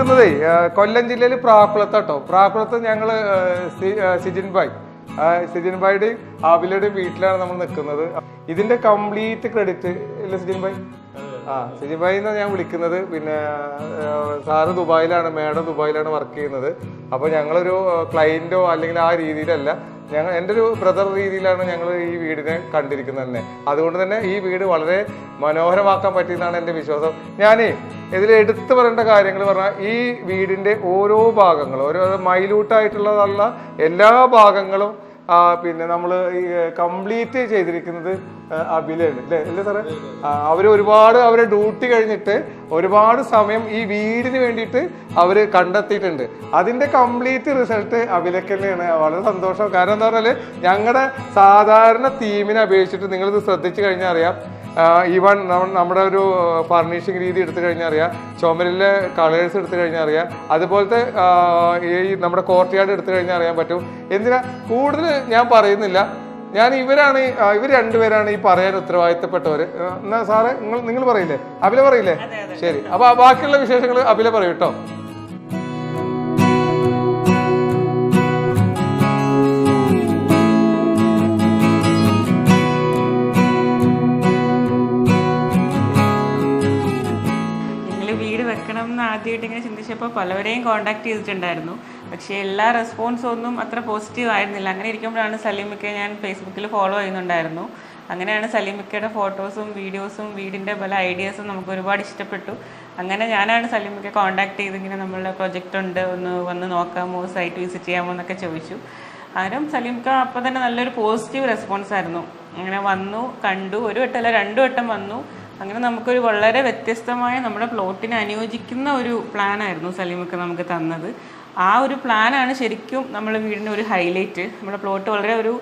നിൽക്കുന്നതേ കൊല്ലം ജില്ലയിൽ പ്രാക്കുളത്താട്ടോ പ്രാക്കുളത്ത് ഞങ്ങൾ സിജിൻ ഭായ്. സിജിൻ ഭായിയുടെയും ആബിലയുടെയും വീട്ടിലാണ് നമ്മൾ നിൽക്കുന്നത്. ഇതിന്റെ കംപ്ലീറ്റ് ക്രെഡിറ്റ് ഇല്ല സിജിൻ ഭായ്? ആ സിജിൻ ഭായി എന്നാണ് ഞാൻ വിളിക്കുന്നത്. പിന്നെ സാറ് ദുബായിലാണ് മേഡം ദുബായിലാണ് വർക്ക് ചെയ്യുന്നത്. അപ്പോൾ ഞങ്ങളൊരു ക്ലയന്റോ അല്ലെങ്കിൽ ആ രീതിയിലല്ല ഞങ്ങൾ എന്റെ ഒരു ബ്രദർ രീതിയിലാണ് ഞങ്ങൾ ഈ വീടിനെ കണ്ടിരിക്കുന്നത് തന്നെ. അതുകൊണ്ട് തന്നെ ഈ വീട് വളരെ മനോഹരമാക്കാൻ പറ്റിയെന്നാണ് എന്റെ വിശ്വാസം. ഞാനേ ഇതിൽ എടുത്തു പറയേണ്ട കാര്യങ്ങൾ പറഞ്ഞാൽ ഈ വീടിന്റെ ഓരോ ഭാഗങ്ങളും ഓരോ മൈലൂട്ടായിട്ടുള്ളതല്ല എല്ലാ ഭാഗങ്ങളും പിന്നെ നമ്മൾ കംപ്ലീറ്റ് ചെയ്തിരിക്കുന്നത് അഭിലയാണ് അല്ലേ? അല്ലേ സാറേ? അവർ ഒരുപാട് അവരെ ഡ്യൂട്ടി കഴിഞ്ഞിട്ട് ഒരുപാട് സമയം ഈ വീടിന് വേണ്ടിയിട്ട് അവർ കണ്ടെത്തിയിട്ടുണ്ട്. അതിന്റെ കംപ്ലീറ്റ് റിസൾട്ട് അബിലക്ക് തന്നെയാണ്. വളരെ സന്തോഷം. കാരണം എന്താ പറഞ്ഞാൽ ഞങ്ങളുടെ സാധാരണ തീമിനെ അപേക്ഷിച്ചിട്ട് നിങ്ങളിത് ശ്രദ്ധിച്ചു കഴിഞ്ഞാൽ അറിയാം. ഈവൺ നമ്മുടെ ഒരു ഫർണിഷിങ് രീതി എടുത്തു കഴിഞ്ഞാൽ അറിയാം ചുമരിലെ കളേഴ്സ് എടുത്തു കഴിഞ്ഞാൽ അറിയാം അതുപോലത്തെ ഈ നമ്മുടെ കോർട്ട് യാർഡ് എടുത്തു കഴിഞ്ഞാൽ അറിയാൻ പറ്റും. എന്തിനാ? കൂടുതൽ ഞാൻ പറയുന്നില്ല. ഞാൻ ഇവരാണ് ഇവർ രണ്ടുപേരാണ് ഈ പറയാൻ ഉത്തരവാദിത്തപ്പെട്ടവർ എന്നാ സാറേ നിങ്ങൾ നിങ്ങൾ പറയില്ലേ? അഭില പറയില്ലേ? ശരി. അപ്പൊ ബാക്കിയുള്ള വിശേഷങ്ങൾ അഭില പറയൂ ആദ്യമായിട്ട് ഇങ്ങനെ ചിന്തിച്ചപ്പോൾ പലവരെയും കോൺടാക്ട് ചെയ്തിട്ടുണ്ടായിരുന്നു. പക്ഷേ എല്ലാ റെസ്പോൺസും ഒന്നും അത്ര പോസിറ്റീവ് ആയിരുന്നില്ല. അങ്ങനെ ഇരിക്കുമ്പോഴാണ് സലീമിക്കെ ഞാൻ ഫേസ്ബുക്കിൽ ഫോളോ ചെയ്യുന്നുണ്ടായിരുന്നു. അങ്ങനെയാണ് സലീമിക്കയുടെ ഫോട്ടോസും വീഡിയോസും വീടിന്റെ പല ഐഡിയാസും നമുക്ക് ഒരുപാട് ഇഷ്ടപ്പെട്ടു. അങ്ങനെ ഞാനാണ് സലീമിക്കെ കോൺടാക്ട് ചെയ്ത് ഇങ്ങനെ നമ്മളുടെ പ്രൊജക്റ്റ് ഉണ്ട് ഒന്ന് വന്ന് നോക്കാമോ സൈറ്റ് വിസിറ്റ് ചെയ്യാമോ എന്നൊക്കെ ചോദിച്ചു. ആരും സലീംക്ക അപ്പോൾ തന്നെ നല്ലൊരു പോസിറ്റീവ് റെസ്പോൺസ് ആയിരുന്നു. അങ്ങനെ വന്നു കണ്ടു ഒരു വട്ടമല്ല രണ്ടു വട്ടം വന്നു. അങ്ങനെ നമുക്കൊരു വളരെ വ്യത്യസ്തമായ നമ്മുടെ പ്ലോട്ടിനെ അനുയോജിക്കുന്ന ഒരു പ്ലാനായിരുന്നു സലീമൊക്കെ നമുക്ക് തന്നത്. ആ ഒരു പ്ലാനാണ് ശരിക്കും നമ്മുടെ വീടിന്റെ ഒരു ഹൈലൈറ്റ്. നമ്മുടെ പ്ലോട്ട് വളരെ ഒരു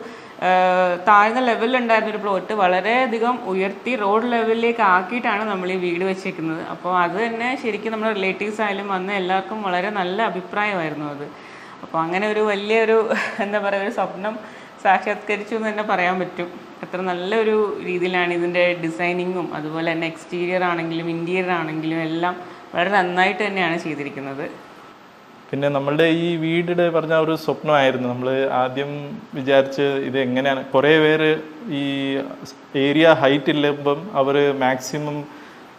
താഴ്ന്ന ലെവലിലുണ്ടായിരുന്ന ഒരു പ്ലോട്ട്. വളരെയധികം ഉയർത്തി റോഡ് ലെവലിലേക്ക് ആക്കിയിട്ടാണ് നമ്മൾ ഈ വീട് വെച്ചേക്കുന്നത്. അപ്പോൾ അത് തന്നെ ശരിക്കും നമ്മുടെ റിലേറ്റീവ്സ് ആയാലും വന്ന എല്ലാവർക്കും വളരെ നല്ല അഭിപ്രായമായിരുന്നു അത്. അപ്പോൾ അങ്ങനെ ഒരു വലിയൊരു എന്താ പറയുക ഒരു സ്വപ്നം സാക്ഷാത്കരിച്ചു എന്ന് തന്നെ പറയാൻ പറ്റും. അത്ര നല്ലൊരു രീതിയിലാണ് ഇതിന്റെ ഡിസൈനിങ്ങും അതുപോലെ തന്നെ എക്സ്റ്റീരിയർ ആണെങ്കിലും ഇന്റീരിയർ ആണെങ്കിലും എല്ലാം വളരെ നന്നായിട്ട് തന്നെയാണ് ചെയ്തിരിക്കുന്നത്. പിന്നെ നമ്മളുടെ ഈ വീടിടെ പറഞ്ഞ ഒരു സ്വപ്നമായിരുന്നു. നമ്മൾ ആദ്യം വിചാരിച്ച് ഇത് എങ്ങനെയാണ് കുറേ പേര് ഈ ഏരിയ ഹൈറ്റ് ഇല്ലപ്പം അവർ മാക്സിമം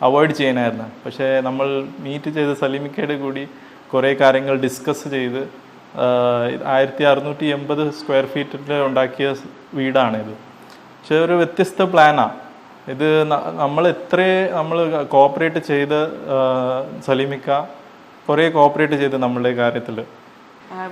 അവോയ്ഡ് ചെയ്യാനായിരുന്നു പക്ഷേ നമ്മൾ മീറ്റ് ചെയ്ത സലിമിക്കയുടെ കൂടി കുറേ കാര്യങ്ങൾ ഡിസ്കസ് ചെയ്ത് ആയിരത്തി അറുന്നൂറ്റി എൺപത് സ്ക്വയർ ഫീറ്റിൽ ഉണ്ടാക്കിയ വീടാണിത്. പക്ഷെ ഒരു വ്യത്യസ്ത പ്ലാനാണ് ഇത് നമ്മൾ എത്ര നമ്മൾ കോപ്പറേറ്റ് ചെയ്ത് സലീമിക്ക കുറേ കോപ്പറേറ്റ് ചെയ്ത് നമ്മളുടെ കാര്യത്തിൽ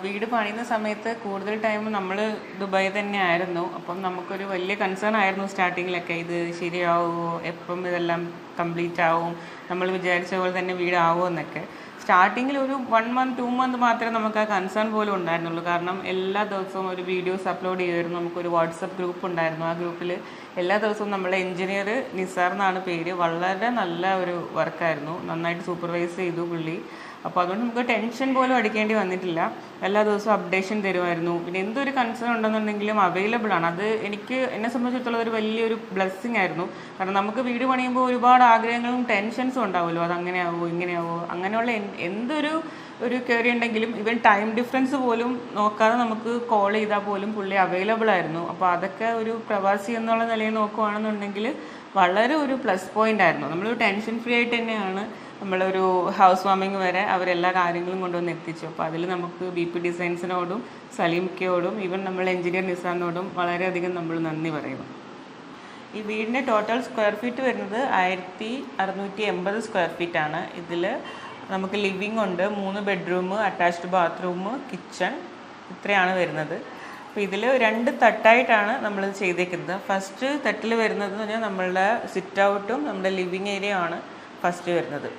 വീട് പണിയുന്ന സമയത്ത് കൂടുതൽ ടൈം നമ്മൾ ദുബായി തന്നെ ആയിരുന്നു. അപ്പം നമുക്കൊരു വലിയ കൺസേൺ ആയിരുന്നു സ്റ്റാർട്ടിങ്ങിലൊക്കെ ഇത് ശരിയാവുമോ എപ്പം ഇതെല്ലാം കംപ്ലീറ്റ് ആവും? നമ്മൾ വിചാരിച്ച പോലെ തന്നെ വീടാവുമോ എന്നൊക്കെ. സ്റ്റാർട്ടിങ്ങിൽ ഒരു വൺ മന്ത് ടു മന്ത് മാത്രമേ നമുക്ക് ആ കൺസേൺ പോലും ഉണ്ടായിരുന്നുള്ളൂ. കാരണം എല്ലാ ദിവസവും ഒരു വീഡിയോസ് അപ്ലോഡ് ചെയ്യുമായിരുന്നു നമുക്കൊരു വാട്സപ്പ് ഗ്രൂപ്പ് ഉണ്ടായിരുന്നു. ആ ഗ്രൂപ്പിൽ എല്ലാ ദിവസവും നമ്മുടെ എഞ്ചിനീയർ നിസാർ എന്നാണ് പേര്. വളരെ നല്ല ഒരു വർക്കായിരുന്നു നന്നായിട്ട് സൂപ്പർവൈസ് ചെയ്തു പുള്ളി. അപ്പോൾ അതുകൊണ്ട് നമുക്ക് ടെൻഷൻ പോലും അടിക്കേണ്ടി വന്നിട്ടില്ല. എല്ലാ ദിവസവും അപ്ഡേഷൻ തരുമായിരുന്നു. പിന്നെ എന്തൊരു കൺസേൺ ഉണ്ടെന്നുണ്ടെങ്കിലും അവൈലബിൾ ആണ്. അത് എനിക്ക് എന്നെ സംബന്ധിച്ചിടത്തോളം ഒരു വലിയൊരു ബ്ലെസ്സിങ് ആയിരുന്നു. കാരണം നമുക്ക് വീട് പണിയുമ്പോൾ ഒരുപാട് ആഗ്രഹങ്ങളും ടെൻഷൻസും ഉണ്ടാവുമല്ലോ. അത് അങ്ങനെയാവോ ഇങ്ങനെയാവോ? അങ്ങനെയുള്ള എന്തൊരു ഒരു കയറി ഉണ്ടെങ്കിലും ഇവൻ ടൈം ഡിഫറൻസ് പോലും നോക്കാതെ നമുക്ക് കോൾ ചെയ്താൽ പോലും പുള്ളി അവൈലബിൾ ആയിരുന്നു. അപ്പോൾ അതൊക്കെ ഒരു പ്രവാസി എന്നുള്ള നിലയിൽ നോക്കുകയാണെന്നുണ്ടെങ്കിൽ വളരെ ഒരു പ്ലസ് പോയിന്റ് ആയിരുന്നു. നമ്മൾ ടെൻഷൻ ഫ്രീ ആയിട്ട് തന്നെയാണ്. നമ്മളൊരു ഹൗസ് വാമിംഗ് വരെ അവരെല്ലാ കാര്യങ്ങളും കൊണ്ടുവന്ന് എത്തിച്ചു. അപ്പോൾ അതിൽ നമുക്ക് ബി പി ഡിസൈൻസിനോടും സലീംക്കയോടും ഈവൻ നമ്മൾ എഞ്ചിനീയർ നിസാറിനോടും വളരെയധികം നമ്മൾ നന്ദി പറയുന്നു. ഈ വീടിന്റെ ടോട്ടൽ സ്ക്വയർ ഫീറ്റ് വരുന്നത് ആയിരത്തി അറുന്നൂറ്റി എൺപത് സ്ക്വയർ ഫീറ്റ് ആണ്. ഇതിൽ നമുക്ക് ലിവിംഗ് ഉണ്ട് മൂന്ന് ബെഡ്റൂം അറ്റാച്ച്ഡ് ബാത്റൂം കിച്ചൺ ഇത്രയാണ് വരുന്നത്. അപ്പോൾ ഇതിൽ രണ്ട് തട്ടായിട്ടാണ് നമ്മൾ ചെയ്തേക്കുന്നത്. ഫസ്റ്റ് തട്ടിൽ വരുന്നത് എന്ന് പറഞ്ഞാൽ നമ്മളുടെ സിറ്റ് ഔട്ടും നമ്മുടെ ലിവിങ് ഏരിയ ആണ് ഫസ്റ്റ് വരുന്നത്.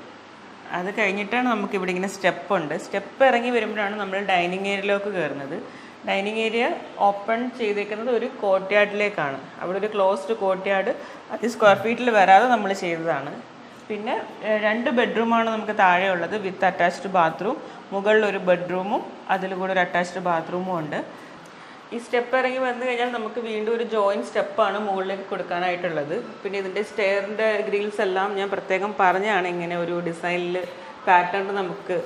അത് കഴിഞ്ഞിട്ടാണ് നമുക്ക് ഇവിടെ ഇങ്ങനെ സ്റ്റെപ്പ് ഉണ്ട്. സ്റ്റെപ്പ് ഇറങ്ങി വരുമ്പോഴാണ് നമ്മൾ ഡൈനിങ് ഏരിയയിലേക്ക് കയറുന്നത്. ഡൈനിങ് ഏരിയ ഓപ്പൺ ചെയ്തേക്കുന്നത് ഒരു കോർട്ട്യാർഡിലേക്കാണ്. അവിടെ ഒരു ക്ലോസ്ഡ് കോർട്ട്യാർഡ് അത് സ്ക്വയർ ഫീറ്റിൽ വരാതെ നമ്മൾ ചെയ്തതാണ്. പിന്നെ രണ്ട് ബെഡ്റൂമാണ് നമുക്ക് താഴെ ഉള്ളത് വിത്ത് അറ്റാച്ച്ഡ് ബാത്റൂം. മുകളിൽ ഒരു ബെഡ്റൂമും അതിൽ കൂടെ ഒരു അറ്റാച്ച്ഡ് ബാത്റൂമും ഉണ്ട്. ഈ സ്റ്റെപ്പ് ഇറങ്ങി വന്നു കഴിഞ്ഞാൽ നമുക്ക് വീണ്ടും ഒരു ജോയിൻ സ്റ്റെപ്പാണ് മുകളിലേക്ക് കൊടുക്കാനായിട്ടുള്ളത്. പിന്നെ ഇതിന്റെ സ്റ്റെയറിന്റെ ഗ്രിൽസ് എല്ലാം ഞാൻ പ്രത്യേകം പറഞ്ഞാണ് ഇങ്ങനെ ഒരു ഡിസൈനിൽ പാറ്റേൺ നമുക്ക്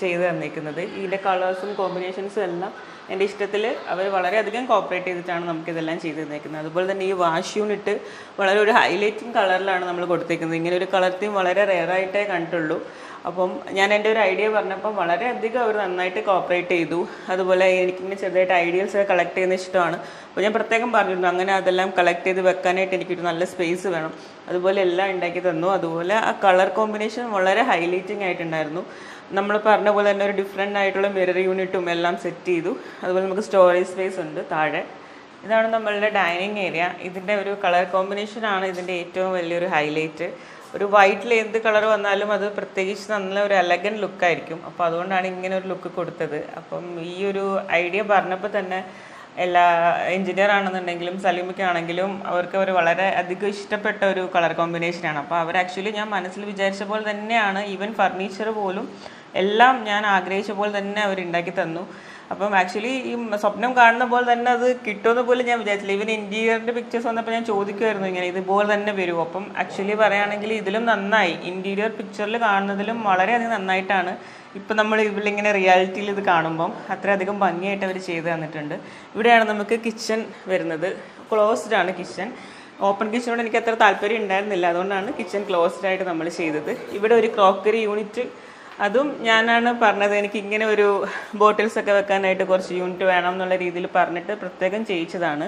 ചെയ്ത് തന്നിരിക്കുന്നത് ഇതിന്റെ കളേഴ്സും കോമ്പിനേഷൻസും എല്ലാം എന്റെ ഇഷ്ടത്തിൽ അവർ വളരെയധികം കോപ്പറേറ്റ് ചെയ്തിട്ടാണ് നമുക്കിതെല്ലാം ചെയ്ത് തന്നേക്കുന്നത് അതുപോലെ തന്നെ ഈ വാഷ് യൂണിറ്റ് വളരെ ഒരു ഹൈലൈറ്റിംഗ് കളറിലാണ് നമ്മൾ കൊടുത്തേക്കുന്നത്. ഇങ്ങനെ ഒരു കളർ തീം വളരെ റെയറായിട്ടേ കണ്ടുള്ളൂ അപ്പം ഞാൻ എന്റെ ഒരു ഐഡിയ പറഞ്ഞപ്പം വളരെയധികം അവർ നന്നായിട്ട് കോപ്പറേറ്റ് ചെയ്തു. അതുപോലെ എനിക്കിങ്ങനെ ചെറുതായിട്ട് ഐഡിയൽസ് കളക്ട് ചെയ്യുന്ന ഇഷ്ടമാണ്. അപ്പോൾ ഞാൻ പ്രത്യേകം പറഞ്ഞിരുന്നു അങ്ങനെ അതെല്ലാം കളക്ട് ചെയ്ത് വെക്കാനായിട്ട് എനിക്കൊരു നല്ല സ്പേസ് വേണം. അതുപോലെ എല്ലാം ഉണ്ടാക്കി തന്നു. അതുപോലെ ആ കളർ കോമ്പിനേഷൻ വളരെ ഹൈലൈറ്റിംഗ് ആയിട്ടുണ്ടായിരുന്നു. നമ്മൾ പറഞ്ഞ പോലെ തന്നെ ഒരു ഡിഫറെന്റ് ആയിട്ടുള്ള മിറർ യൂണിറ്റും എല്ലാം സെറ്റ് ചെയ്തു. അതുപോലെ നമുക്ക് സ്റ്റോറേജ് സ്പേസ് ഉണ്ട് താഴെ. ഇതാണ് നമ്മളുടെ ഡൈനിങ് ഏരിയ ഇതിന്റെ ഒരു കളർ കോമ്പിനേഷൻ ആണ് ഇതിന്റെ ഏറ്റവും വലിയൊരു ഹൈലൈറ്റ് ഒരു വൈറ്റിൽ എന്ത് കളർ വന്നാലും അത് പ്രത്യേകിച്ച് നല്ല ഒരു എലഗൻ ലുക്കായിരിക്കും അപ്പോൾ അതുകൊണ്ടാണ് ഇങ്ങനെ ഒരു ലുക്ക് കൊടുത്തത്. അപ്പം ഈ ഒരു ഐഡിയ പറഞ്ഞപ്പോൾ തന്നെ എല്ലാ എഞ്ചിനീയർ ആണെന്നുണ്ടെങ്കിലും സലീമിക്കാണെങ്കിലും അവർക്ക് അവർ വളരെ അധികം ഇഷ്ടപ്പെട്ട ഒരു കളർ കോമ്പിനേഷനാണ് അപ്പോൾ അവർ ആക്ച്വലി ഞാൻ മനസ്സിൽ വിചാരിച്ച പോലെ തന്നെയാണ്. ഈവൻ ഫർണിച്ചർ പോലും എല്ലാം ഞാൻ ആഗ്രഹിച്ച പോലെ തന്നെ അവർ ഉണ്ടാക്കി തന്നു. അപ്പം ആക്ച്വലി ഈ സ്വപ്നം കാണുന്ന പോലെ തന്നെ അത് കിട്ടുമെന്ന് പോലും ഞാൻ വിചാരിച്ചില്ല. ഇവൻ ഇന്റീരിയറിന്റെ പിക്ചേഴ്സ് വന്നപ്പോൾ ഞാൻ ചോദിക്കുമായിരുന്നു ഇങ്ങനെ ഇതുപോലെ തന്നെ വരുമോ അപ്പം ആക്ച്വലി പറയുകയാണെങ്കിൽ ഇതിലും നന്നായി. ഇന്റീരിയർ പിക്ചറിൽ കാണുന്നതിലും വളരെയധികം നന്നായിട്ടാണ് ഇപ്പം നമ്മൾ ഇവിടെ റിയാലിറ്റിയിൽ ഇത് കാണുമ്പം അത്രയധികം ഭംഗിയായിട്ട് അവർ ചെയ്തു തന്നിട്ടുണ്ട്. ഇവിടെയാണ് നമുക്ക് കിച്ചൺ വരുന്നത്. ക്ലോസ്ഡ് ആണ് കിച്ചൺ ഓപ്പൺ കിച്ചണോട് എനിക്ക് അത്ര താല്പര്യം ഉണ്ടായിരുന്നില്ല. അതുകൊണ്ടാണ് കിച്ചൺ ക്ലോസ്ഡ് ആയിട്ട് നമ്മൾ ചെയ്തത്. ഇവിടെ ഒരു ക്രോക്കറി യൂണിറ്റ് അതും ഞാനാണ് പറഞ്ഞത്. എനിക്ക് ഇങ്ങനെ ഒരു ബോട്ടിൽസ് ഒക്കെ വെക്കാനായിട്ട് കുറച്ച് യൂണിറ്റ് വേണം എന്നുള്ള രീതിയിൽ പറഞ്ഞിട്ട് പ്രത്യേകം ചെയ്യിച്ചതാണ്.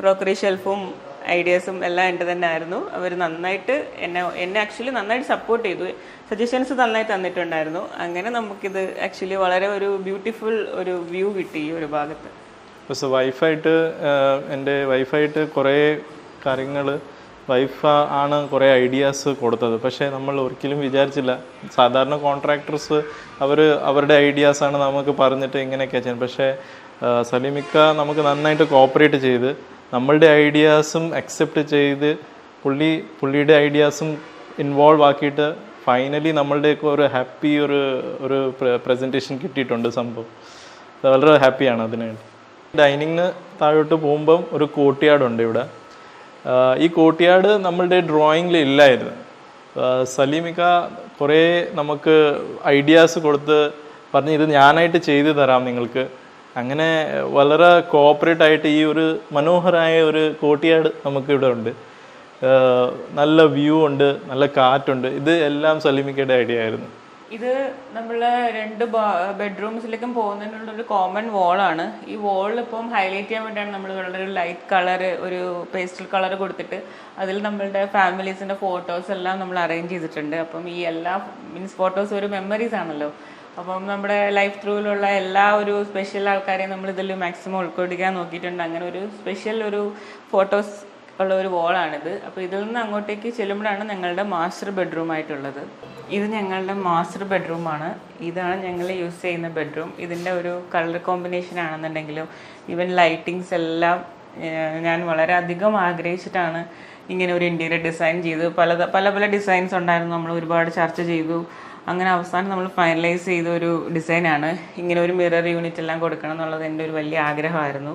ക്രോക്കറി ഷെൽഫും ഐഡിയാസും എല്ലാം എന്റെ തന്നെ ആയിരുന്നു. അവർ നന്നായിട്ട് എന്നെ എന്നെ ആക്ച്വലി നന്നായിട്ട് സപ്പോർട്ട് ചെയ്തു. സജഷൻസ് നന്നായി തന്നിട്ടുണ്ടായിരുന്നു. അങ്ങനെ നമുക്കിത് ആക്ച്വലി വളരെ ഒരു ബ്യൂട്ടിഫുൾ ഒരു വ്യൂ കിട്ടി ഈ ഒരു ഭാഗത്ത്. പക്ഷെ വൈഫായിട്ട് എന്റെ വൈഫായിട്ട് കുറേ കാര്യങ്ങൾ വൈഫ് ആണ് കുറേ ഐഡിയാസ് കൊടുത്തത്. പക്ഷേ നമ്മൾ ഒരിക്കലും വിചാരിച്ചില്ല. സാധാരണ കോൺട്രാക്ടേഴ്സ് അവർ അവരുടെ ഐഡിയാസാണ് നമുക്ക് പറഞ്ഞിട്ട് ഇങ്ങനെയൊക്കെ ചെയ്യുന്നത്. പക്ഷേ സലീമിക്ക നമുക്ക് നന്നായിട്ട് കോപ്പറേറ്റ് ചെയ്ത് നമ്മളുടെ ഐഡിയാസും അക്സെപ്റ്റ് ചെയ്ത് പുള്ളി പുള്ളിയുടെ ഐഡിയാസും ഇൻവോൾവ് ആക്കിയിട്ട് ഫൈനലി നമ്മളുടെയൊക്കെ ഒരു ഹാപ്പി ഒരു ഒരു പ്രസന്റേഷൻ കിട്ടിയിട്ടുണ്ട് സംഭവം. വളരെ ഹാപ്പിയാണ് അതിനുവേണ്ടി ഡൈനിങ്ങിന് താഴോട്ട് പോകുമ്പം ഒരു കോട്ടിയാടുണ്ട് ഇവിടെ. ഈ കോട്ടിയാട് നമ്മളുടെ ഡ്രോയിങ്ങിൽ ഇല്ലായിരുന്നു. സലീമിക സലീമിക്ക കുറേ നമുക്ക് ഐഡിയാസ് കൊടുത്ത് പറഞ്ഞ് ഇത് ഞാനായിട്ട് ചെയ്തു തരാം നിങ്ങൾക്ക്. അങ്ങനെ വളരെ കോപ്പറേറ്റ് ആയിട്ട് ഈ ഒരു മനോഹരമായ ഒരു കോട്ടിയാട് നമുക്കിവിടെ ഉണ്ട്. നല്ല വ്യൂ ഉണ്ട് നല്ല കാറ്റുണ്ട്. ഇത് എല്ലാം സലീമിക്കയുടെ ഐഡിയ ആയിരുന്നു. ഇത് നമ്മൾ രണ്ട് ബെഡ്റൂംസിലേക്കും പോകുന്നതിനുള്ള ഒരു കോമൺ ആണ്. ഈ വാളിൽ ഇപ്പം ഹൈലൈറ്റ് ചെയ്യാൻ വേണ്ടിയാണ് നമ്മൾ വളരെ ലൈറ്റ് കളർ ഒരു പേസ്റ്റൽ കളർ കൊടുത്തിട്ട് അതിൽ നമ്മളുടെ ഫാമിലീസിന്റെ ഫോട്ടോസ് എല്ലാം നമ്മൾ അറേഞ്ച് ചെയ്തിട്ടുണ്ട്. അപ്പം ഈ എല്ലാ മീൻസ് ഫോട്ടോസ് ഒരു മെമ്മറീസ് ആണല്ലോ. അപ്പം നമ്മുടെ ലൈഫ് ത്രൂവിലുള്ള എല്ലാ ഒരു സ്പെഷ്യൽ ആൾക്കാരെയും നമ്മൾ ഇതിൽ മാക്സിമം ഉൾക്കൊള്ളിക്കാൻ നോക്കിയിട്ടുണ്ട്. അങ്ങനെ ഒരു സ്പെഷ്യൽ ഒരു ഫോട്ടോസ് ഉള്ള ഒരു വോളാണിത്. അപ്പോൾ ഇതിൽ നിന്ന് അങ്ങോട്ടേക്ക് ചെല്ലുമ്പോഴാണ് ഞങ്ങളുടെ മാസ്റ്റർ ബെഡ്റൂം ആയിട്ടുള്ളത് ഇത് ഞങ്ങളുടെ മാസ്റ്റർ ബെഡ്റൂമാണ്. ഇതാണ് ഞങ്ങൾ യൂസ് ചെയ്യുന്ന ബെഡ്റൂം. ഇതിന്റെ ഒരു കളർ കോമ്പിനേഷൻ ആണെന്നുണ്ടെങ്കിലും ഈവൻ ലൈറ്റിങ്സ് എല്ലാം ഞാൻ വളരെ അധികം ആഗ്രഹിച്ചിട്ടാണ് ഇങ്ങനെ ഒരു ഇന്റീരിയർ ഡിസൈൻ ചെയ്തു പല പല പല ഡിസൈൻസ് ഉണ്ടായിരുന്നു. നമ്മൾ ഒരുപാട് ചർച്ച ചെയ്തു. അങ്ങനെ അവസാനം നമ്മൾ ഫൈനലൈസ് ചെയ്ത ഒരു ഡിസൈനാണ്. ഇങ്ങനെ ഒരു മിറർ യൂണിറ്റ് എല്ലാം കൊടുക്കണം എന്നുള്ളത് എന്റെ ഒരു വലിയ ആഗ്രഹമായിരുന്നു.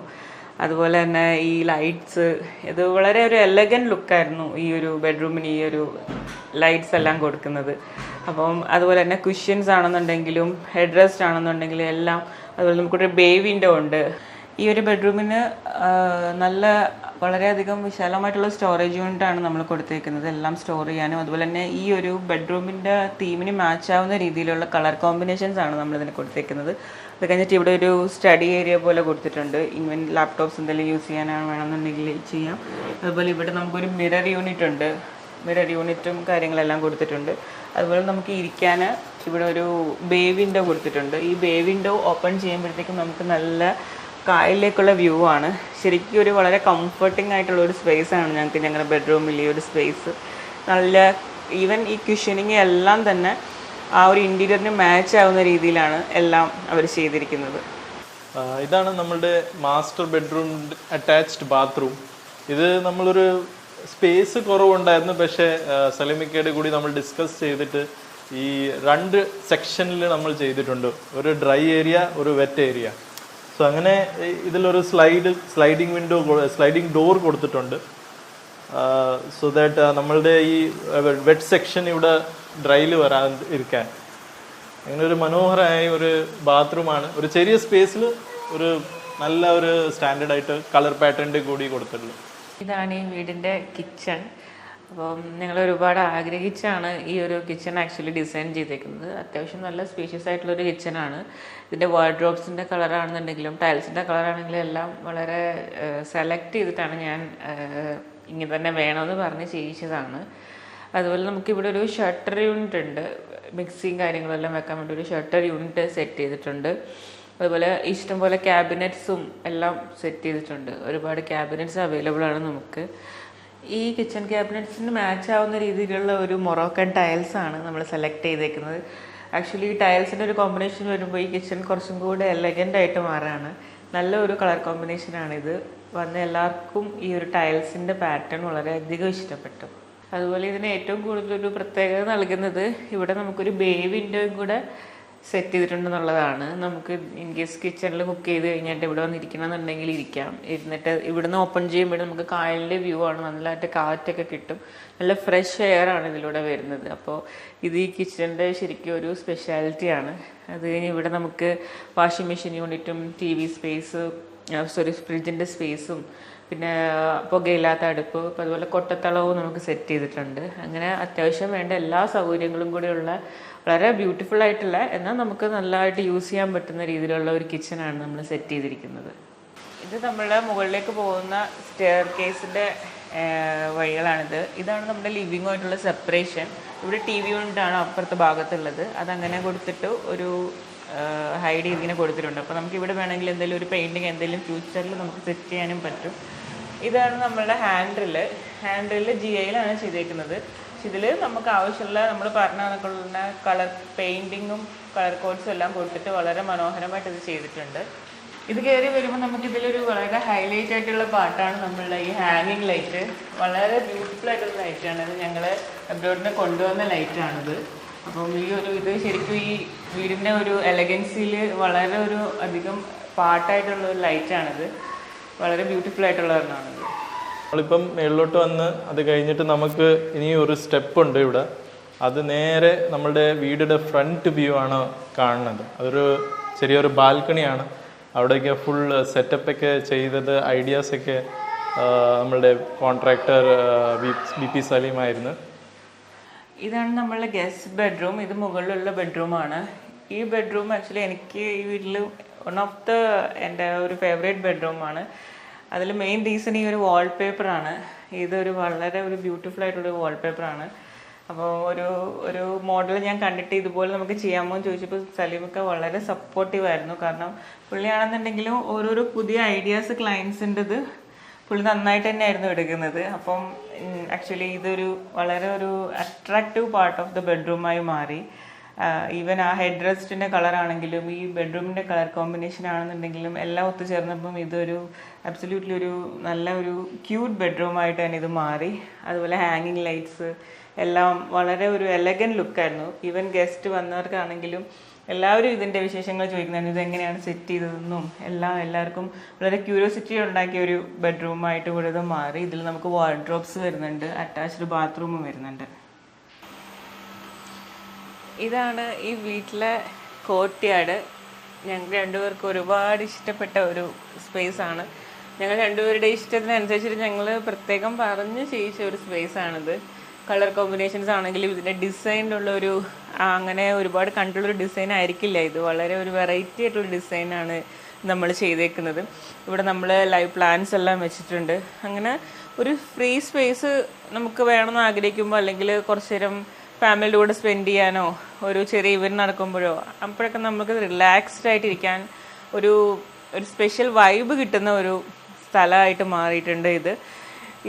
അതുപോലെ തന്നെ ഈ ലൈറ്റ്സ് ഇത് വളരെ ഒരു എലഗൻ ലുക്കായിരുന്നു ഈ ഒരു ബെഡ്റൂമിന് ഈ ഒരു ലൈറ്റ്സ് എല്ലാം കൊടുക്കുന്നത്. അപ്പം അതുപോലെ തന്നെ കുഷ്യൻസ് ആണെന്നുണ്ടെങ്കിലും ഹെഡ് റെസ്റ്റ് ആണെന്നുണ്ടെങ്കിലും എല്ലാം അതുപോലെ നമുക്കൊരു ബേ വിൻഡോ ഉണ്ട്. ഈ ഒരു ബെഡ്റൂമിന് നല്ല വളരെയധികം വിശാലമായിട്ടുള്ള സ്റ്റോറേജ് യൂണിറ്റ് ആണ് നമ്മൾ കൊടുത്തേക്കുന്നത്. എല്ലാം സ്റ്റോർ ചെയ്യാനും അതുപോലെ തന്നെ ഈ ഒരു ബെഡ്റൂമിന്റെ തീമിന് മാച്ച് ആവുന്ന രീതിയിലുള്ള കളർ കോമ്പിനേഷൻസ് ആണ് നമ്മളിതിന് കൊടുത്തേക്കുന്നത്. അത് കഴിഞ്ഞിട്ട് ഇവിടെ ഒരു സ്റ്റഡി ഏരിയ പോലെ കൊടുത്തിട്ടുണ്ട്. ഇവൻ ലാപ്ടോപ്സ് എന്തെങ്കിലും യൂസ് ചെയ്യാനാണ് വേണമെന്നുണ്ടെങ്കിൽ ചെയ്യാം. അതുപോലെ ഇവിടെ നമുക്കൊരു മിറർ യൂണിറ്റ് ഉണ്ട്. മിറർ യൂണിറ്റും കാര്യങ്ങളെല്ലാം കൊടുത്തിട്ടുണ്ട്. അതുപോലെ നമുക്ക് ഇരിക്കാൻ ഇവിടെ ഒരു ബേ വിൻഡോ കൊടുത്തിട്ടുണ്ട്. ഈ ബേ വിൻഡോ ഓപ്പൺ ചെയ്യുമ്പോഴത്തേക്കും നമുക്ക് നല്ല കായലിലേക്കുള്ള വ്യൂ ആണ്. ശരിക്കും ഒരു വളരെ കംഫർട്ടിംഗ് ആയിട്ടുള്ള ഒരു സ്പേസ് ആണ് ഞങ്ങൾക്ക് ഞങ്ങളുടെ ബെഡ്റൂമിൽ ഈ ഒരു സ്പേസ് നല്ല ഈവൻ ഈ ക്യുഷനിങ് എല്ലാം തന്നെ ആ ഒരു ഇന്റീരിയറിന് മാച്ച് ആവുന്ന രീതിയിലാണ് എല്ലാം അവർ ചെയ്തിരിക്കുന്നത്. ഇതാണ് നമ്മളുടെ മാസ്റ്റർ ബെഡ്റൂം അറ്റാച്ച്ഡ് ബാത്റൂം ഇത് നമ്മളൊരു സ്പേസ് കുറവുണ്ടായിരുന്നു. പക്ഷേ സലിമിക്കയുടെ കൂടി നമ്മൾ ഡിസ്കസ് ചെയ്തിട്ട് ഈ രണ്ട് സെക്ഷനിൽ നമ്മൾ ചെയ്തിട്ടുണ്ട്. ഒരു ഡ്രൈ ഏരിയ ഒരു വെറ്റ് ഏരിയ സോ അങ്ങനെ ഇതിലൊരു slide sliding window sliding door കൊടുത്തിട്ടുണ്ട്. സോ ദാറ്റ് നമ്മളുടെ ഈ വെറ്റ് സെക്ഷൻ ഇവിടെ ഡ്രൈയിൽ വരാൻ ഇരിക്കാൻ. അങ്ങനെ ഒരു മനോഹരമായ ഒരു ബാത്റൂമാണ് ഒരു ചെറിയ സ്പേസിൽ ഒരു നല്ല ഒരു സ്റ്റാൻഡേർഡ് ആയിട്ട് കളർ പാറ്റേണിന്റെ കൂടി കൊടുത്തിട്ടുള്ളത് ഇതാണ് ഈ വീടിന്റെ കിച്ചൺ അപ്പം ഞങ്ങൾ ഒരുപാട് ആഗ്രഹിച്ചാണ് ഈ ഒരു കിച്ചൺ ആക്ച്വലി ഡിസൈൻ ചെയ്തേക്കുന്നത്. അത്യാവശ്യം നല്ല സ്പീഷ്യസ് ആയിട്ടുള്ള ഒരു കിച്ചണാണ് ഇതിന്റെ വാർഡ്രോബ്സിന്റെ കളറാണെന്നുണ്ടെങ്കിലും ടൈൽസിന്റെ കളറാണെങ്കിലും എല്ലാം വളരെ സെലക്ട് ചെയ്തിട്ടാണ് ഞാൻ ഇങ്ങനെ തന്നെ വേണമെന്ന് പറഞ്ഞ് ചെയ്യിച്ചതാണ്. അതുപോലെ നമുക്കിവിടെ ഒരു ഷട്ടർ യൂണിറ്റ് ഉണ്ട്. മിക്സിയും കാര്യങ്ങളെല്ലാം വെക്കാൻ വേണ്ടി ഒരു ഷട്ടർ യൂണിറ്റ് സെറ്റ് ചെയ്തിട്ടുണ്ട്. അതുപോലെ ഇഷ്ടംപോലെ ക്യാബിനറ്റ്സും എല്ലാം സെറ്റ് ചെയ്തിട്ടുണ്ട്. ഒരുപാട് ക്യാബിനറ്റ്സ് അവൈലബിൾ ആണ് നമുക്ക്. ഈ കിച്ചൺ ക്യാബിനറ്റ്സിന് മാച്ച് ആവുന്ന രീതിയിലുള്ള ഒരു മൊറോക്കൻ ടൈൽസ് ആണ് നമ്മൾ സെലക്ട് ചെയ്തേക്കുന്നത്. ആക്ച്വലി ഈ ടൈൽസിന്റെ ഒരു കോമ്പിനേഷൻ വരുമ്പോൾ ഈ കിച്ചൺ കുറച്ചും കൂടെ എലഗന്റ് ആയിട്ട് മാറാണ്. നല്ല ഒരു കളർ കോമ്പിനേഷനാണിത് വന്ന എല്ലാവർക്കും ഈ ഒരു ടൈൽസിന്റെ പാറ്റേൺ വളരെയധികം ഇഷ്ടപ്പെട്ടു. അതുപോലെ ഇതിന് ഏറ്റവും കൂടുതൽ ഒരു പ്രത്യേകത നൽകുന്നത് ഇവിടെ നമുക്കൊരു ബേ വിൻഡോയും കൂടെ സെറ്റ് ചെയ്തിട്ടുണ്ടെന്നുള്ളതാണ്. നമുക്ക് ഇൻ കേസ് കിച്ചണിൽ കുക്ക് ചെയ്ത് കഴിഞ്ഞിട്ട് ഇവിടെ വന്നിരിക്കണം എന്നുണ്ടെങ്കിൽ ഇരിക്കാം. ഇരുന്നിട്ട് ഇവിടുന്ന് ഓപ്പൺ ചെയ്യുമ്പോൾ നമുക്ക് കായലിന്റെ വ്യൂ ആണ്. നല്ലതായിട്ട് കാറ്റൊക്കെ കിട്ടും. നല്ല ഫ്രഷ് എയർ ആണ് ഇതിലൂടെ വരുന്നത്. അപ്പോൾ ഇത് ഈ കിച്ചണിന്റെ ശരിക്കും ഒരു സ്പെഷ്യാലിറ്റിയാണ് അത് കഴിഞ്ഞ് ഇവിടെ നമുക്ക് വാഷിംഗ് മെഷീൻ യൂണിറ്റും ടി വി സ്പേസ് സോറി ഫ്രിഡ്ജിന്റെ സ്പേസും പിന്നെ പുകയില്ലാത്ത അടുപ്പ് ഇപ്പം അതുപോലെ കൊട്ടത്തളവും നമുക്ക് സെറ്റ് ചെയ്തിട്ടുണ്ട്. അങ്ങനെ അത്യാവശ്യം വേണ്ട എല്ലാ സൗകര്യങ്ങളും കൂടിയുള്ള വളരെ ബ്യൂട്ടിഫുൾ ആയിട്ടുള്ള എന്നാൽ നമുക്ക് നല്ലതായിട്ട് യൂസ് ചെയ്യാൻ പറ്റുന്ന രീതിയിലുള്ള ഒരു കിച്ചണാണ് നമ്മൾ സെറ്റ് ചെയ്തിരിക്കുന്നത്. ഇത് നമ്മളുടെ മുകളിലേക്ക് പോകുന്ന സ്റ്റെയർ കേസിന്റെ വഴികളാണിത്. ഇതാണ് നമ്മുടെ ലിവിംഗ് ആയിട്ടുള്ള സെപ്പറേഷൻ ഇവിടെ ടി വി യൂണിറ്റാണ് അപ്പുറത്തെ ഭാഗത്തുള്ളത്. അതങ്ങനെ കൊടുത്തിട്ട് ഒരു ഹൈഡ് ചെയ്തിങ്ങനെ കൊടുത്തിട്ടുണ്ട്. അപ്പോൾ നമുക്ക് ഇവിടെ വേണമെങ്കിൽ എന്തെങ്കിലും ഒരു പെയിന്റിങ് എന്തെങ്കിലും ഫ്യൂച്ചറിൽ നമുക്ക് സെറ്റ് ചെയ്യാനും പറ്റും. ഇതാണ് നമ്മളുടെ ഹാൻഡിൽ ഹാൻഡിൽ ജി ഐയിലാണ് ചെയ്തേക്കുന്നത്. ഇതിൽ നമുക്ക് ആവശ്യമുള്ള നമ്മൾ പറഞ്ഞ കണക്കുള്ള കളർ പെയിന്റിങ്ങും കളർ കോഡ്സും എല്ലാം കൊടുത്തിട്ട് വളരെ മനോഹരമായിട്ട് ഇത് ചെയ്തിട്ടുണ്ട്. ഇത് കയറി വരുമ്പോൾ നമുക്കിതിലൊരു വളരെ ഹൈലൈറ്റ് ആയിട്ടുള്ള പാട്ടാണ് നമ്മളുടെ ഈ ഹാങ്ങിങ് ലൈറ്റ് വളരെ ബ്യൂട്ടിഫുൾ ആയിട്ടുള്ള ലൈറ്റാണ് ഇത് ഞങ്ങൾ അബ്രോഡിന് കൊണ്ടുവന്ന ലൈറ്റാണിത് അപ്പം ഈ ഒരു ഇത് ശരിക്കും ഈ വീടിന്റെ ഒരു എലഗൻസിയിൽ വളരെ ഒരു അധികം പാട്ടായിട്ടുള്ള ഒരു ലൈറ്റാണിത് വളരെ ബ്യൂട്ടിഫുൾ ആയിട്ടുള്ള ഒരെണ്ണമാണ് നമ്മളിപ്പം മേളിലോട്ട് വന്ന് അത് കഴിഞ്ഞിട്ട് നമുക്ക് ഇനി ഒരു സ്റ്റെപ്പ് ഉണ്ട് ഇവിടെ. അത് നേരെ നമ്മളുടെ വീടിന്റെ ഫ്രണ്ട് വ്യൂ ആണ് കാണുന്നത്. അതൊരു ചെറിയൊരു ബാൽക്കണിയാണ്. അവിടെയൊക്കെ ഫുൾ സെറ്റപ്പൊക്കെ ചെയ്തത് ഐഡിയാസൊക്കെ നമ്മളുടെ കോൺട്രാക്ടർ ബി പി സലീമായിരുന്നു ഇതാണ് നമ്മളുടെ ഗസ്റ്റ് ബെഡ്റൂം ഇത് മുകളിലുള്ള ബെഡ്റൂമാണ് ഈ ബെഡ്റൂം ആക്ച്വലി എനിക്ക് ഈ വീട്ടിൽ വൺ ഓഫ് ദ എന്റെ ഒരു ഫേവറേറ്റ് ബെഡ്റൂമാണ് അതിൽ മെയിൻ റീസൺ ഈ ഒരു വാൾപേപ്പറാണ് ഇതൊരു വളരെ ഒരു ബ്യൂട്ടിഫുൾ ആയിട്ടുള്ള വാൾപേപ്പറാണ് അപ്പോൾ ഒരു ഒരു മോഡൽ ഞാൻ കണ്ടിട്ട് ഇതുപോലെ നമുക്ക് ചെയ്യാമോ എന്ന് ചോദിച്ചപ്പോൾ സലീമൊക്കെ വളരെ സപ്പോർട്ടീവ് ആയിരുന്നു. കാരണം പുള്ളിയാണെന്നുണ്ടെങ്കിലും ഓരോരോ പുതിയ ഐഡിയാസ് ക്ലയൻസിന്റെത് പുള്ളി നന്നായിട്ട് തന്നെയായിരുന്നു എടുക്കുന്നത്. അപ്പം ആക്ച്വലി ഇതൊരു വളരെ ഒരു അട്രാക്റ്റീവ് പാർട്ട് ഓഫ് ദ ബെഡ്റൂമായി മാറി. ഈവൻ ആ ഹെഡ് റെസ്റ്റിന്റെ കളറാണെങ്കിലും ഈ ബെഡ്റൂമിന്റെ കളർ കോമ്പിനേഷൻ ആണെന്നുണ്ടെങ്കിലും എല്ലാം ഒത്തുചേർന്നപ്പം ഇതൊരു അബ്സല്യൂട്ട്ലി ഒരു നല്ല ഒരു ക്യൂട്ട് ബെഡ്റൂമായിട്ട് തന്നെ ഇത് മാറി. അതുപോലെ ഹാങ്ങിങ് ലൈറ്റ്സ് എല്ലാം വളരെ ഒരു എലഗൻ ലുക്കായിരുന്നു ഈവൻ ഗസ്റ്റ് വന്നവർക്കാണെങ്കിലും എല്ലാവരും ഇതിന്റെ വിശേഷങ്ങൾ ചോദിക്കുന്നുണ്ട്. ഇത് എങ്ങനെയാണ് സെറ്റ് ചെയ്തതെന്നും എല്ലാം എല്ലാവർക്കും വളരെ ക്യൂരിയോസിറ്റി ഉണ്ടാക്കിയ ഒരു ബെഡ്റൂമായിട്ട് കൂടെ ഇത് മാറി. ഇതിൽ നമുക്ക് വാർഡ്രോബ്സ് വരുന്നുണ്ട് അറ്റാച്ച്ഡ് ബാത്റൂമും വരുന്നുണ്ട്. ഇതാണ് ഈ വീട്ടിലെ കോർട്ട്യാർഡ്. ഞങ്ങൾ രണ്ടുപേർക്കും ഒരുപാട് ഇഷ്ടപ്പെട്ട ഒരു സ്പേസ് ആണ്. ഞങ്ങൾ രണ്ടുപേരുടെ ഇഷ്ടത്തിനനുസരിച്ചിട്ട് ഞങ്ങൾ പ്രത്യേകം പറഞ്ഞ് ചെയ്യിച്ച ഒരു സ്പേസ് ആണിത്. കളർ കോമ്പിനേഷൻസ് ആണെങ്കിലും ഇതിന്റെ ഡിസൈനിലുള്ള ഒരു അങ്ങനെ ഒരുപാട് കണ്ടുള്ളൊരു ഡിസൈൻ ആയിരിക്കില്ല ഇത്. വളരെ ഒരു വെറൈറ്റി ആയിട്ടുള്ള ഡിസൈനാണ് നമ്മൾ ചെയ്തേക്കുന്നത്. ഇവിടെ നമ്മൾ ലൈവ് പ്ലാൻസ് എല്ലാം വെച്ചിട്ടുണ്ട്. അങ്ങനെ ഒരു ഫ്രീ സ്പേസ് നമുക്ക് വേണമെന്ന് ആഗ്രഹിക്കുമ്പോൾ അല്ലെങ്കിൽ കുറച്ചു നേരം ഫാമിലിയുടെ കൂടെ സ്പെൻഡ് ചെയ്യാനോ ഒരു ചെറിയ ഇവന്റ് നടക്കുമ്പോഴോ അപ്പോഴൊക്കെ നമുക്ക് റിലാക്സ്ഡ് ആയിട്ടിരിക്കാൻ ഒരു ഒരു സ്പെഷ്യൽ വൈബ് കിട്ടുന്ന ഒരു സ്ഥലമായിട്ട് മാറിയിട്ടുണ്ട് ഇത്.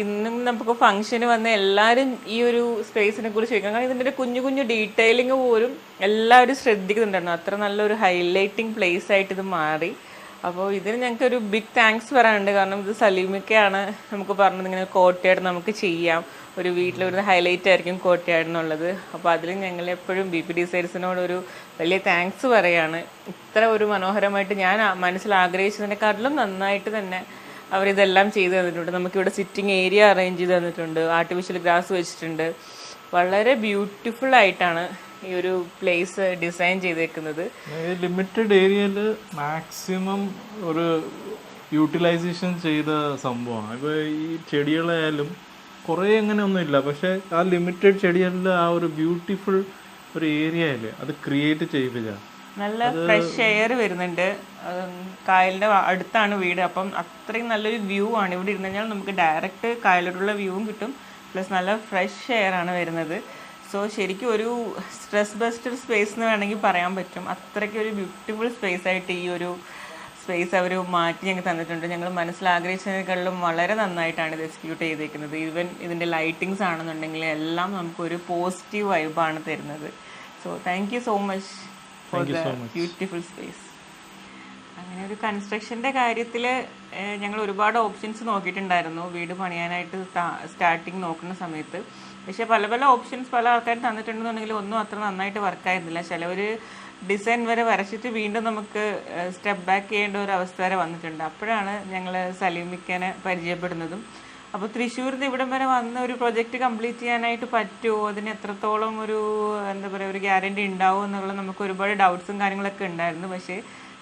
ഇന്നും നമുക്ക് ഫംഗ്ഷന് വന്ന എല്ലാവരും ഈ ഒരു സ്പേസിനെ കുറിച്ച് ചോദിക്കാം. കാരണം ഇതിന്റെ കുഞ്ഞു കുഞ്ഞു ഡീറ്റെയിലിംഗ് പോലും എല്ലാവരും ശ്രദ്ധിക്കുന്നുണ്ടായിരുന്നു. അത്ര നല്ലൊരു ഹൈലൈറ്റിംഗ് പ്ലേസ് ആയിട്ട് ഇത് മാറി. അപ്പോൾ ഇതിന് ഞങ്ങൾക്ക് ഒരു ബിഗ് താങ്ക്സ് പറയാനുണ്ട്. കാരണം ഇത് സലീമിക്കയാണ് നമുക്ക് പറഞ്ഞത് ഇങ്ങനെ കോട്ടയായിട്ട് നമുക്ക് ചെയ്യാം. ഒരു വീട്ടിൽ ഒരു ഹൈലൈറ്റ് ആയിരിക്കും കോട്ടയാട് എന്നുള്ളത്. അപ്പോൾ അതിൽ ഞങ്ങൾ എപ്പോഴും ബി പി ഡി ഒരു വലിയ താങ്ക്സ് പറയാണ്. ഇത്ര ഒരു മനോഹരമായിട്ട് ഞാൻ മനസ്സിൽ ആഗ്രഹിച്ചതിനെക്കാട്ടിലും നന്നായിട്ട് തന്നെ അവരിതെല്ലാം ചെയ്തു തന്നിട്ടുണ്ട്. നമുക്കിവിടെ സിറ്റിംഗ് ഏരിയ അറേഞ്ച് ചെയ്ത് തന്നിട്ടുണ്ട്. ആർട്ടിഫിഷ്യൽ ഗ്രാസ് വെച്ചിട്ടുണ്ട്. വളരെ ബ്യൂട്ടിഫുൾ ആയിട്ടാണ് ഈ ഒരു പ്ലേസ് ഡിസൈൻ ചെയ്തേക്കുന്നത്. ലിമിറ്റഡ് ഏരിയയിൽ മാക്സിമം ഒരു യൂട്ടിലൈസേഷൻ ചെയ്ത സംഭവമാണ്. ഇപ്പോൾ ഈ ചെടികളായാലും കുറേ അങ്ങനെ ഒന്നുമില്ല പക്ഷേ ആ ലിമിറ്റഡ് ചെടികളിൽ ആ ഒരു ബ്യൂട്ടിഫുൾ ഒരു ഏരിയ അല്ലേ അത് ക്രിയേറ്റ് ചെയ്യിപ്പിച്ച നല്ല ഫ്രഷ് എയർ വരുന്നുണ്ട്. കായലിന്റെ അടുത്താണ് വീട്. അപ്പം അത്രയും നല്ലൊരു വ്യൂ ആണ്. ഇവിടെ ഇരുന്ന് കഴിഞ്ഞാൽ നമുക്ക് ഡയറക്റ്റ് കായലോട്ടുള്ള വ്യൂവും കിട്ടും. പ്ലസ് നല്ല ഫ്രഷ് എയർ ആണ് വരുന്നത്. സോ ശരിക്കും ഒരു സ്ട്രെസ് ബസ്റ്റർ സ്പേസ് എന്ന് വേണമെങ്കിൽ പറയാൻ പറ്റും. അത്രയ്ക്ക് ഒരു ബ്യൂട്ടിഫുൾ സ്പേസ് ആയിട്ട് ഈ ഒരു സ്പേസ് അവർ മാറ്റി ഞങ്ങൾക്ക് തന്നിട്ടുണ്ട്. ഞങ്ങൾ മനസ്സിലാഗ്രഹിച്ചതിനേക്കാളും വളരെ നന്നായിട്ടാണ് ഇത് എക്സിക്യൂട്ട് ചെയ്തേക്കുന്നത്. ഈവൻ ഇതിന്റെ ലൈറ്റിങ്സ് ആണെന്നുണ്ടെങ്കിൽ എല്ലാം നമുക്കൊരു പോസിറ്റീവ് വൈബാണ് തരുന്നത്. So thank you so much for the beautiful space അങ്ങനെ ഒരു കൺസ്ട്രക്ഷന്റെ കാര്യത്തിൽ ഞങ്ങൾ ഒരുപാട് ഓപ്ഷൻസ് നോക്കിയിട്ടുണ്ടായിരുന്നു. വീട് പണിയാനായിട്ട് സ്റ്റാർട്ടിങ് നോക്കുന്ന സമയത്ത്. പക്ഷേ പല പല ഓപ്ഷൻസ് പല ആൾക്കാർ തന്നിട്ടുണ്ടെന്നുണ്ടെങ്കിൽ ഒന്നും അത്ര നന്നായിട്ട് വർക്കായിരുന്നില്ല ചിലവർ ഡിസൈൻ വരെ വരച്ചിട്ട് വീണ്ടും നമുക്ക് സ്റ്റെപ്പ് ബാക്ക് ചെയ്യേണ്ട ഒരു അവസ്ഥ വരെ വന്നിട്ടുണ്ട്. അപ്പോഴാണ് ഞങ്ങൾ സലീമിക്കനെ പരിചയപ്പെടുന്നതും. അപ്പോൾ തൃശ്ശൂരിൽ നിന്ന് ഇവിടം വരെ വന്ന് ഒരു പ്രൊജക്റ്റ് കംപ്ലീറ്റ് ചെയ്യാനായിട്ട് പറ്റുമോ? അതിന് എത്രത്തോളം ഒരു എന്താ പറയുക ഒരു ഗ്യാരണ്ടി ഉണ്ടാവും എന്നുള്ള നമുക്ക് ഒരുപാട് ഡൗട്ട്സും കാര്യങ്ങളൊക്കെ ഉണ്ടായിരുന്നു. പക്ഷേ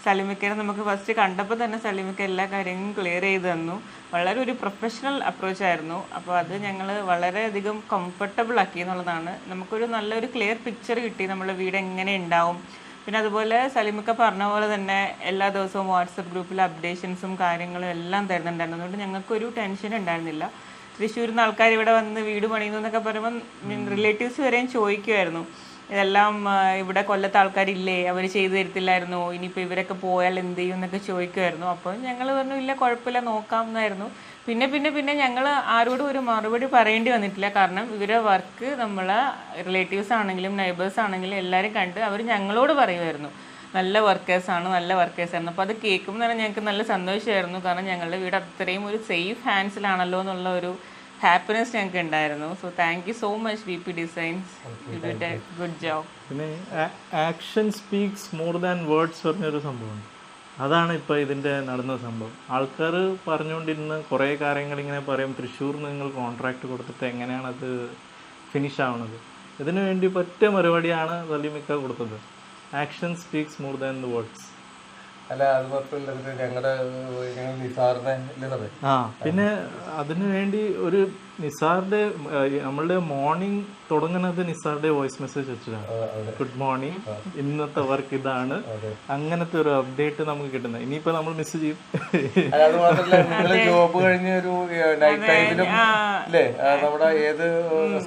സലിമിക്കനെ നമുക്ക് ഫസ്റ്റ് കണ്ടപ്പോൾ തന്നെ സലിമിക്ക എല്ലാ കാര്യങ്ങളും ക്ലിയർ ചെയ്ത് തന്നു. വളരെ ഒരു പ്രൊഫഷണൽ അപ്രോച്ച് ആയിരുന്നു. അപ്പോൾ അത് ഞങ്ങൾ വളരെയധികം കംഫർട്ടബിൾ ആക്കി എന്നുള്ളതാണ്. നമുക്കൊരു നല്ലൊരു ക്ലിയർ പിക്ചർ കിട്ടി. നമ്മുടെ വീട് എങ്ങനെ ഉണ്ടാവും? പിന്നെ അതുപോലെ സലിമൊക്കെ പറഞ്ഞ പോലെ തന്നെ എല്ലാ ദിവസവും വാട്സപ്പ് ഗ്രൂപ്പിൽ അപ്ഡേഷൻസും കാര്യങ്ങളും എല്ലാം തരുന്നുണ്ടായിരുന്നു. അതുകൊണ്ട് ഞങ്ങൾക്കൊരു ടെൻഷൻ ഉണ്ടായിരുന്നില്ല. തൃശ്ശൂരിൽ നിന്ന് ആൾക്കാർ ഇവിടെ വന്ന് വീട് പണിയുന്നു എന്നൊക്കെ പറയുമ്പോൾ റിലേറ്റീവ്സ് വരെയും ചോദിക്കുമായിരുന്നു ഇതെല്ലാം ഇവിടെ കൊല്ലത്തെ ആൾക്കാരില്ലേ? അവർ ചെയ്തു തരത്തില്ലായിരുന്നു? ഇനിയിപ്പോൾ ഇവരൊക്കെ പോയാൽ എന്ത് ചെയ്യും എന്നൊക്കെ ചോദിക്കുമായിരുന്നു അപ്പോൾ ഞങ്ങൾ പറഞ്ഞു ഇല്ല കുഴപ്പമില്ല നോക്കാം എന്നായിരുന്നു പിന്നെ പിന്നെ പിന്നെ ഞങ്ങൾ ആരോടും ഒരു മറുപടി പറയേണ്ടി വന്നിട്ടില്ല. കാരണം ഇവരെ വർക്ക് നമ്മളെ റിലേറ്റീവ്സ് ആണെങ്കിലും നൈബേഴ്സ് ആണെങ്കിലും എല്ലാവരും കണ്ട് അവർ ഞങ്ങളോട് പറയുമായിരുന്നു. നല്ല വർക്കേഴ്സാണ് നല്ല വർക്കേഴ്സായിരുന്നു അപ്പോൾ അത് കേൾക്കുമ്പോൾ തന്നെ ഞങ്ങൾക്ക് നല്ല സന്തോഷമായിരുന്നു. കാരണം ഞങ്ങളുടെ വീട് അത്രയും ഒരു സേഫ് ഹാൻഡ്സിലാണല്ലോ എന്നുള്ള ഒരു ഹാപ്പിനെസ് ഞങ്ങൾക്ക് ഉണ്ടായിരുന്നു. So thank you so much V P designs good job പിന്നെ action speaks more than words പറഞ്ഞൊരു സംഭവമുണ്ട്. അതാണ് ഇപ്പോൾ ഇതിന്റെ നടന്ന സംഭവം. ആൾക്കാർ പറഞ്ഞുകൊണ്ടിരുന്ന കുറേ കാര്യങ്ങൾ ഇങ്ങനെ പറയും തൃശ്ശൂർ നിങ്ങൾ കോൺട്രാക്ട് കൊടുത്തിട്ട് എങ്ങനെയാണത് ഫിനിഷ് ആവുന്നത് ഇതിനു വേണ്ടി പറ്റ മറുപടിയാണ് വല്യമിക്ക കൊടുത്തത്. Action speaks more than the words അല്ല അത് മാത്രമല്ല ഇത് ഞങ്ങളുടെ ഞങ്ങൾ നിസാറിനെ ഇല്ലേ ആ പിന്നെ അതിനു വേണ്ടി ഒരു നിസാറിന്റെ നമ്മളുടെ മോർണിംഗ് തുടങ്ങുന്നത് നിസാറിന്റെ വോയിസ് മെസ്സേജ് വെച്ചിട്ടാണ് ഗുഡ് മോർണിംഗ്. ഇന്നത്തെ വർക്ക് ഇതാണ്. അങ്ങനത്തെ ഒരു അപ്ഡേറ്റ് നമുക്ക് കിട്ടുന്നത്. ഇനിയിപ്പോ നമ്മൾ മിസ് ചെയ്യും. ജോബ് കഴിഞ്ഞ ഒരു നൈറ്റ് ടൈമിലും അല്ലേ ആ, നമ്മുടെ ഏത്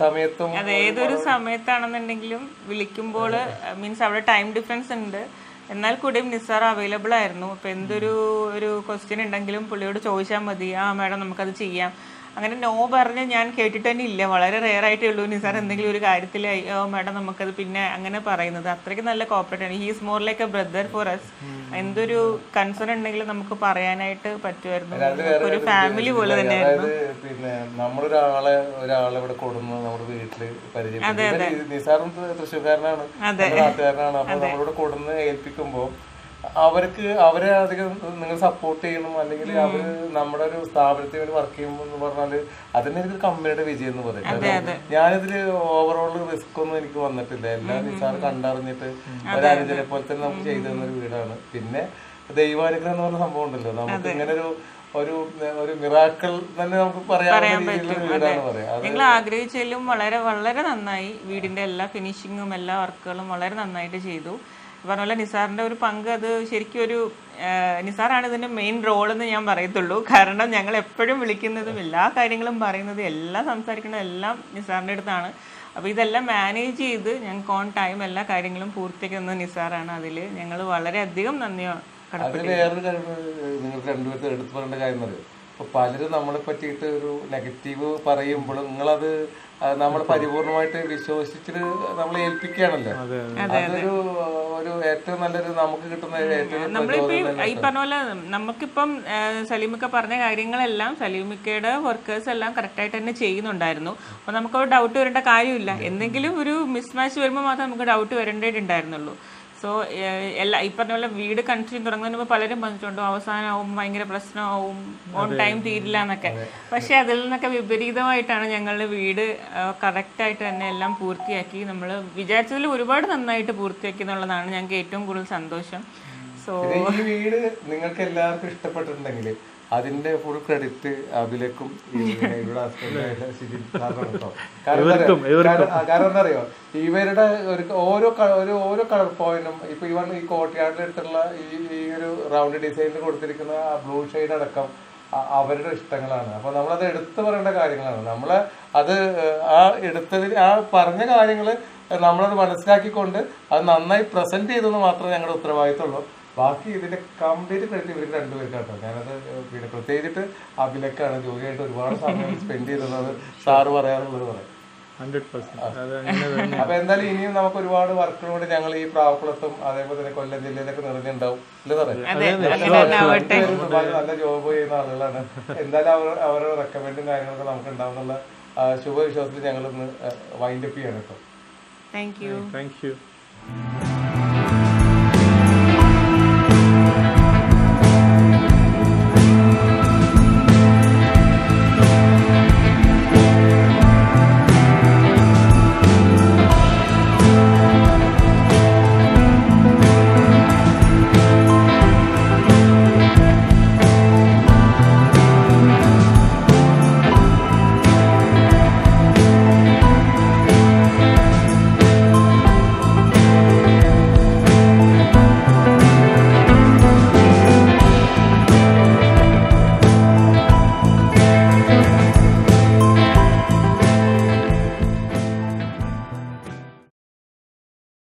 സമയത്തും അത് ഏതൊരു സമയത്താണെന്നുണ്ടെങ്കിലും വിളിക്കുമ്പോൾ മീൻസ് അവിടെ ടൈം ഡിഫറൻസ് ഉണ്ട്. എന്നാൽ കൂടിയും നിസാർ അവൈലബിൾ ആയിരുന്നു. അപ്പൊ എന്തൊരു ഒരു ക്വസ്റ്റ്യൻ ഉണ്ടെങ്കിലും പുള്ളിയോട് ചോദിച്ചാൽ മതി. ആ മാഡം നമുക്കത് ചെയ്യാം. അങ്ങനെ നോ പറഞ്ഞ് ഞാൻ കേട്ടിട്ട് തന്നെ ഇല്ല. വളരെ റെയർ ആയിട്ടേ ഉള്ളൂ. നിസാർ എന്തെങ്കിലും ഒരു കാര്യത്തിൽ ഓ മാഡം നമുക്കത് പിന്നെ അങ്ങനെ പറയുന്നത്. അത്രയ്ക്ക് നല്ല കോപ്പറേറ്റ് ആണ്. He's more like a brother for us എന്തൊരു കൺസേൺ ഉണ്ടെങ്കിലും നമുക്ക് പറയാനായിട്ട് പറ്റുമായിരുന്നു. ഒരു ഫാമിലി പോലെ തന്നെയായിരുന്നു. അതെ പിന്നെ നമ്മളൊരാളെ ഒരാളെ ഇവിടെ നമ്മുടെ വീട്ടിൽ പരിചയപ്പെടുത്തി. ഇവർ നിസാറും തൃശ്ശൂർക്കാരനാണ്. നമ്മുടെ നാട്ടുകാരനാണ്. അപ്പൊ നമ്മളിവിടെ കൊടുന്ന് ഏൽപ്പിക്കുമ്പോ അവർക്ക് അവരെ അധികം നിങ്ങൾ സപ്പോർട്ട് ചെയ്യണം അല്ലെങ്കിൽ അവർ നമ്മുടെ ഒരു സ്ഥാപനത്തിൽ വേണ്ടി വർക്ക് ചെയ്യുമ്പോൾ എന്ന് പറഞ്ഞാൽ അതന്നെ എനിക്ക് കമ്പനിയുടെ വിജയം എന്ന് പറയും. ഞാനിതിൽ ഓവറോൾ റിസ്ക് ഒന്നും എനിക്ക് വന്നിട്ടില്ല. എല്ലാ നിസാർ കണ്ടറിഞ്ഞിട്ട് ഒരനുജനെ പോലെ തന്നെ നമുക്ക് ചെയ്തു തന്നൊരു വീടാണ്. പിന്നെ ദൈവാനുഗ്രഹം എന്ന് പറഞ്ഞ സംഭവം ഉണ്ടല്ലോ. നമുക്ക് ഇങ്ങനെ ഒരു ഒരു ഒരു മിറാക്കൾ തന്നെ നമുക്ക് പറയാൻ നിങ്ങൾ ആഗ്രഹിച്ചാലും വളരെ വളരെ നന്നായി വീടിന്റെ എല്ലാ ഫിനിഷിങ്ങും എല്ലാ വർക്കുകളും വളരെ നന്നായിട്ട് ചെയ്തു. പറഞ്ഞ പോലെ നിസാറിന്റെ ഒരു പങ്ക് അത് ശരിക്കും ഒരു നിസാറാണ് ഇതിന്റെ മെയിൻ റോൾ എന്ന് ഞാൻ പറയത്തുള്ളൂ. കാരണം ഞങ്ങൾ എപ്പോഴും വിളിക്കുന്നതും എല്ലാ കാര്യങ്ങളും പറയുന്നതും എല്ലാം സംസാരിക്കുന്നതും എല്ലാം നിസാറിന്റെ അടുത്താണ്. അപ്പോൾ ഇതെല്ലാം മാനേജ് ചെയ്ത് ഞങ്ങൾക്ക് ഓൺ ടൈം എല്ലാ കാര്യങ്ങളും പൂർത്തിയാക്കുന്ന നിസാറാണ് അതിൽ ഞങ്ങൾ വളരെയധികം നന്ദി വേറൊരു കാര്യം നിങ്ങൾക്ക് രണ്ടുപേർക്ക് എടുത്തു പറയേണ്ട കാര്യം പലരും നമ്മളെ പറ്റിയിട്ട് ഒരു നെഗറ്റീവ് പറയുമ്പോൾ നിങ്ങളത് ആ, നമ്മൾ പരിപൂർണമായിട്ട് വിശ്വസിച്ചിട്ട് നമ്മൾ ഏൽപ്പിക്കുകയാണല്ലോ. അതൊരു ഒരു ഏറ്റവും നല്ലൊരു നമുക്ക് കിട്ടുന്ന ഏറ്റവും നമ്മളിപ്പോ ഈ പറഞ്ഞ പോലെ നമുക്കിപ്പം സലീമിക്ക പറഞ്ഞ കാര്യങ്ങളെല്ലാം സലീമിക്കയുടെ വർക്കേഴ്സ് എല്ലാം കറക്റ്റായിട്ട് തന്നെ ചെയ്യുന്നുണ്ടായിരുന്നു. അപ്പോൾ നമുക്ക് ഡൗട്ട് വരേണ്ട കാര്യമില്ല. എന്തെങ്കിലും ഒരു മിസ്മാച്ച് വരുമ്പോൾ മാത്രം നമുക്ക് ഡൗട്ട് വരേണ്ടതായിട്ടുണ്ടായിരുന്നുള്ളൂ സോ എല്ലാ ഈ പറഞ്ഞ പോലെ വീട് കൺസ്ട്രക്ഷൻ തുടങ്ങുന്നതിന് മുമ്പ് പലരും പറഞ്ഞിട്ടുണ്ട് അവസാനമാവും ഭയങ്കര പ്രശ്നമാവും ഓൺ ടൈം തീരില്ല എന്നൊക്കെ. പക്ഷെ അതിൽ നിന്നൊക്കെ വിപരീതമായിട്ടാണ് ഞങ്ങളുടെ വീട് കറക്റ്റായിട്ട് തന്നെ എല്ലാം പൂർത്തിയാക്കി. നമ്മൾ വിചാരിച്ചതിൽ ഒരുപാട് നന്നായിട്ട് പൂർത്തിയാക്കി എന്നുള്ളതാണ് ഞങ്ങൾക്ക് ഏറ്റവും കൂടുതൽ സന്തോഷം. സോ ഈ വീട് നിങ്ങൾക്ക് എല്ലാവർക്കും ഇഷ്ടപ്പെട്ടിട്ടുണ്ടെങ്കിൽ അതിന്റെ ഫുൾ ക്രെഡിറ്റ് കേട്ടോ. കാരണം എന്താറിയോ ഇവരുടെ ഒരു ഓരോ ഒരു ഓരോ കളർ പോയിന്റും ഇപ്പൊ ഇവൻ ഈ കോട്ടയാടിന്റെ അടുത്തുള്ള ഈ ഈ ഒരു റൗണ്ട് ഡിസൈനിൽ കൊടുത്തിരിക്കുന്ന ആ ബ്ലൂ ഷെയ്ഡ് അടക്കം അവരുടെ ഇഷ്ടങ്ങളാണ്. അപ്പൊ നമ്മളത് എടുത്തു പറയേണ്ട കാര്യങ്ങളാണ്. നമ്മൾ അത് ആ എടുത്തതിൽ ആ പറഞ്ഞ കാര്യങ്ങൾ നമ്മളത് മനസ്സിലാക്കിക്കൊണ്ട് അത് നന്നായി പ്രസന്റ് ചെയ്തെന്ന് മാത്രമേ ഞങ്ങളുടെ ഉത്തരവാദിത്തമുള്ളൂ ബാക്കി ഇതിന്റെ കംപ്ലീറ്റ് ക്രെഡിറ്റ് ഇവർക്ക് രണ്ടുപേർക്കാട്ടോ. ഞാനത് പിന്നെ പ്രത്യേകിച്ചിട്ട് അഭിലക്കാണ് ജോലിയായിട്ട് ഒരുപാട് സമയം സ്പെൻഡ് ചെയ്തത് സാറ് പറയാറുള്ളത് പറയാം അപ്പൊ എന്തായാലും ഇനിയും നമുക്ക് ഒരുപാട് വർക്കുകളോട് ഞങ്ങൾ ഈ പ്രാവക്കുളത്തും അതേപോലെ തന്നെ കൊല്ലം ജില്ലയിലൊക്കെ നിറഞ്ഞിട്ടുണ്ടാവും നല്ല ജോബ് ചെയ്യുന്ന ആളുകളാണ്. എന്തായാലും അവർ അവരുടെ റെക്കമെൻഡും കാര്യങ്ങളൊക്കെ നമുക്ക് ഉണ്ടാവുന്നുള്ള ശുഭവിശ്വാസത്തിൽ ഞങ്ങൾ ഇന്ന് വൈൻഡപ്പ് ചെയ്യണം കേട്ടോ. Thank you thank you